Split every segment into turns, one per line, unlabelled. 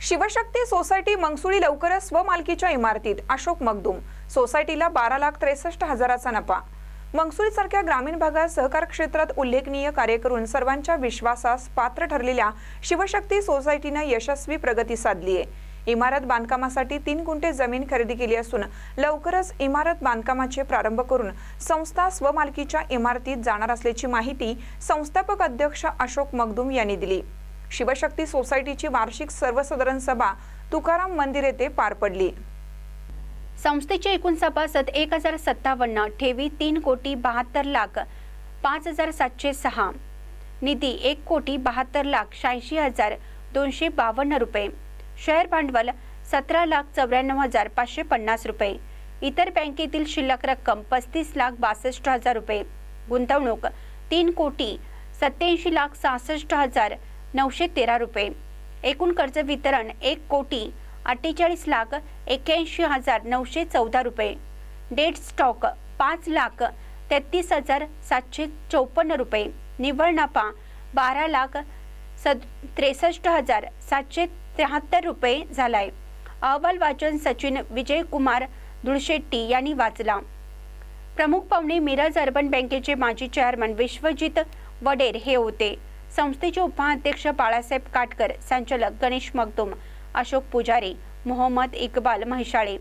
Shivshakti society Mangsuli लवकरच स्वमालकीच्या इमारतीत. अशोक मगदूम सोसायटीला बारा लाख त्रेसष्ट हजाराचा नफा. मंगसुळी सारख्या ग्रामीण भागात सहकार क्षेत्रात उल्लेखनीय कार्य करून सर्वांच्या विश्वासास पात्र ठरलेल्या शिवशक्ती सोसायटीनं यशस्वी प्रगती साधली आहे. इमारत बांधकामासाठी तीन गुंठे जमीन खरेदी केली असून लवकरच इमारत बांधकामाचे प्रारंभ करून संस्था स्वमालकीच्या इमारतीत जाणार असल्याची माहिती संस्थापक अध्यक्ष अशोक मगदूम यांनी दिली. शिवशक्ती सोसायटीची वार्षिक सर्वसाधारण सभा तुकाराम मंदिर येथे पार पडली.
संस्थेचे एकूण सभासद एक हजार सत्तावन्न ठेवी तीन कोटी बहात्तर लाख पाच हजार सातशे सहा. निधी एक कोटी बहात्तर लाख शहाऐंशी हजार दोनशे बावन्न रुपये. शेअर भांडवल सतरा लाख चौऱ्याण्णव हजार पाचशे पन्नास रुपये. इतर बँकेतील शिल्लक रक्कम पस्तीस लाख बासष्ट हजार रुपये. गुंतवणूक तीन कोटी सत्याऐंशी लाख सहासष्ट हजार नऊशे तेरा रुपये. एकूण कर्ज वितरण एक कोटी अठ्ठेचाळीस लाख एक्क्याऐंशी हजार नऊशे चौदा रुपये. डेट स्टॉक पाच लाख तेहतीस हजार सातशे चौपन्न रुपये. निव्वळ नफा बारा लाख सद त्रेसष्ट हजार सातशे त्र्याहत्तर रुपये झालाय. अहवाल वाचन सचिन विजयकुमार धुळशेट्टी यांनी वाचला. प्रमुख पाहुणे मिरज अर्बन बँकेचे माजी चेअरमन विश्वजित वडेर हे होते. संस्थेचे उपाध्यक्ष बाळासाहेब काटकर संचालक गणेश मगदुम अशोक पुजारी मोहम्मद इक्बाल म्हैसाळे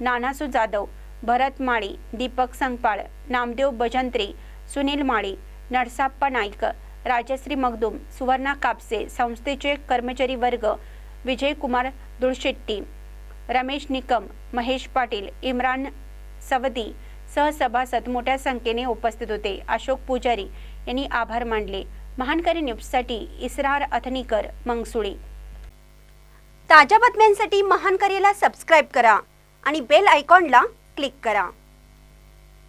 नानासू जाधव भरत माळी दीपक संगपाळ नामदेव भजंत्री सुनील माळी नरसाप्पा नाईक राजश्री मगदुम सुवर्णा कापसे संस्थेचे कर्मचारी वर्ग विजयकुमार दुळशेट्टी रमेश निकम महेश पाटील इम्रान सवदी सहसभासद मोठ्या संख्येने उपस्थित होते. अशोक पुजारी यांनी आभार मानले. महानकरी न्यूजसाठी इसरार अथनीकर मंगसुळी.
ताज्या बातम्यांसाठी महानकरीला सबस्क्राईब करा आणि बेल आयकॉनला क्लिक करा.